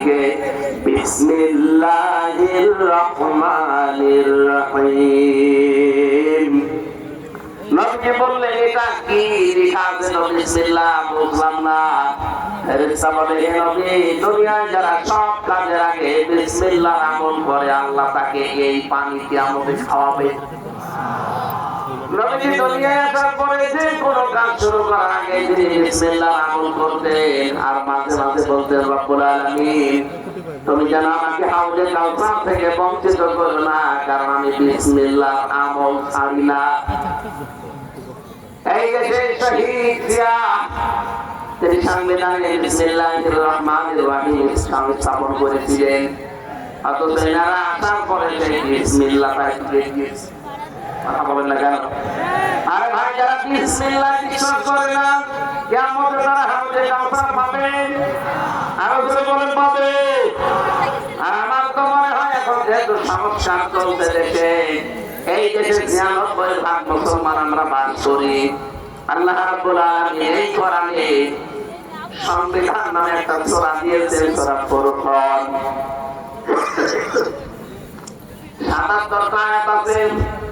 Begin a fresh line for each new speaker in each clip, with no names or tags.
بسم الله الرحمن الرحيم নবীজি বললেন এটা কি লেখা আছে নবী বিসমিল্লাহ বুঝলাম না ফেরেশতা বলে হে নবী দুনিয়ায় যারা সব কাজের আগে বিসমিল্লাহ আমল করে আল্লাহ তাকে এই পানি কিয়ামতে খাওয়াবে নবীজি দুনিয়ায় আসার পরে যে কোনো কাজ শুরু করার আগে তিনি বিসমিল্লাহ আমল করতেন। আর মাঝে মাঝে বলতেন, রব্বুল আলামিন, তুমি যেন আমাকে হাউজে কাউসার থেকে বঞ্চিত করো না, কারণ আমি বিসমিল্লাহ আমল ছাড়ি না। এই দেশে শহীদ জিয়া, তিনি সংবিধানে বিসমিল্লাহির রহমানির রহিম সংস্থাপন করেছিলেন। অথচ এনারা আসার পরে সেই বিসমিল্লাহ তাই কথা বলেন না কেন আরে ভাই যারা বিসমিল্লাহ বিশ্বাস করে না কিয়ামতে তারা হাউজে কাউসার পাবে আরও জোরে বলেন পাবে আর আমার তো মনে হয় এখন যেহেতু সংস্কার চলতে দেশে এই দেশে ছিয়ানব্বই ভাগ মুসলমান আমরা বাস করি আল্লাহ রাব্বুল আলামিন এই কোরআনে সংবিধান নামে একটা সূরা দিয়েছেন সূরা ফুরকান সাতাত্তরটা আয়াত আছে।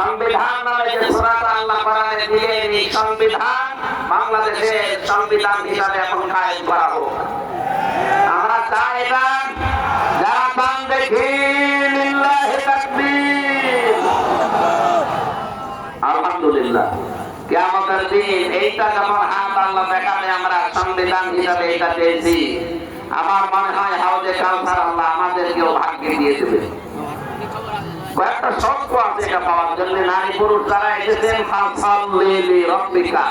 সংবিধান নামে যে আল্লাহ কোরআনে দিলেন, এই সংবিধান বাংলাদেশের সংবিধান হিসাবে এখন কায়েম করা হোক। আমরা চাই এইটা যখন হাত আল্লাহ এটা পেয়েছি। আমার মনে হয় হাউজে কাউসার আল্লাহ আমাদেরকেও ভাগ্যে দিয়ে দেবে কয়েকটা শর্ত আছে এটা পাওয়ার জন্য। নারী পুরুষ যারা এসেছেন রব্বিকা।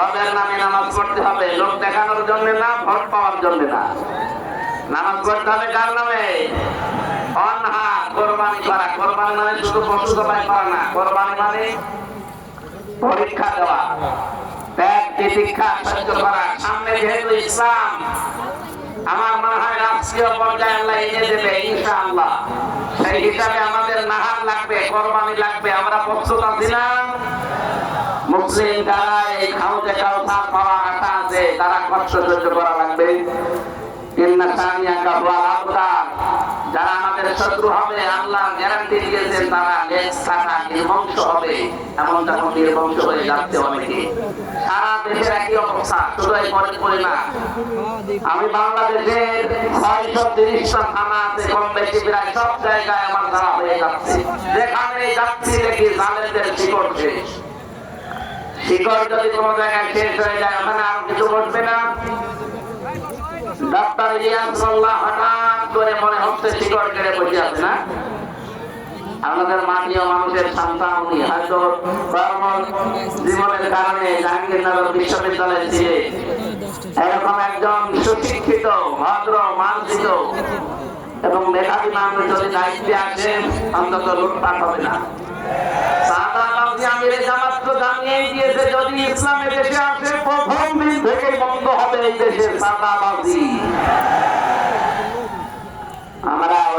রবের নামে নামাজ পড়তে হবে। লোক দেখানোর জন্য না, ভোট পাওয়ার জন্য না। নামাজ পড়তে হবে কার নামে? অনহা, কোরবানি করা। কোরবানি মানে শুধু পশু জবাই করা না। কোরবানি মানে পরীক্ষা দেওয়া। ত্যাগ তিতিক্ষা সহ্য করা। সামনে যেহেতু ইসলাম আমার মনে হয় রাষ্ট্রীয় পর্যায়ে আল্লাহ এনে দেবে, ইনশাআল্লাহ। সেই হিসাবে আমাদের নাহার লাগবে, কোরবানি লাগবে, আমরা প্রস্তুত আছি না? মুসলিম যারা এই খাউজে কাউসার পাওয়া আটা আছে, তারা কষ্ট সহ্য করা লাগবে। কিন্না সানিয়া কাহুয়াল আবরার যারা আমাদের শত্রু হবে, আল্লাহ গ্যারান্টি দিয়েছেন তারা লেজ থাকা নির্বংশ হবে। এমন যখন নির্বংশ হয়ে যাচ্ছে অনেকে। শেষ। যদি কোনো জায়গায় হয়ে যায়, ওখানে আর কিছু ঘটবে না। ডাক্তার করে মনে হচ্ছে শিকড় কেড়ে বসে আছে, না? আমাদের মাটিও মানুষের সন্তান উনি হয়তো জীবনের কারণে জাহাঙ্গীরনগর বিশ্ববিদ্যালয়ে এরকম একজন সুশিক্ষিত, ভদ্র এবং মেধাবী মানুষ যদি দায়িত্বে অন্তত লুটপাট হবে না। যদি ইসলামের দেশে আসে, প্রথম দিন থেকেই বন্ধ হবে এই দেশের বাবজি আমরা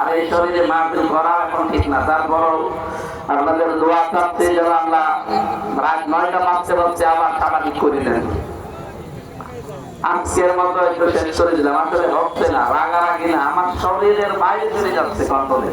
আর এই শরীরে মাহফিল করা এখন ঠিক না। তারপরও আপনাদের দোয়া চাচ্ছে যেন আমরা রাত নয়টা বাজতে বাজতে আবার স্বাভাবিক করে দেন। আজকের মতো একটু শেষ করে দিলাম। আসলে হচ্ছে না, রাগারাগি না। আমার শরীরের বাইরে চলে যাচ্ছে কন্ট্রোলে।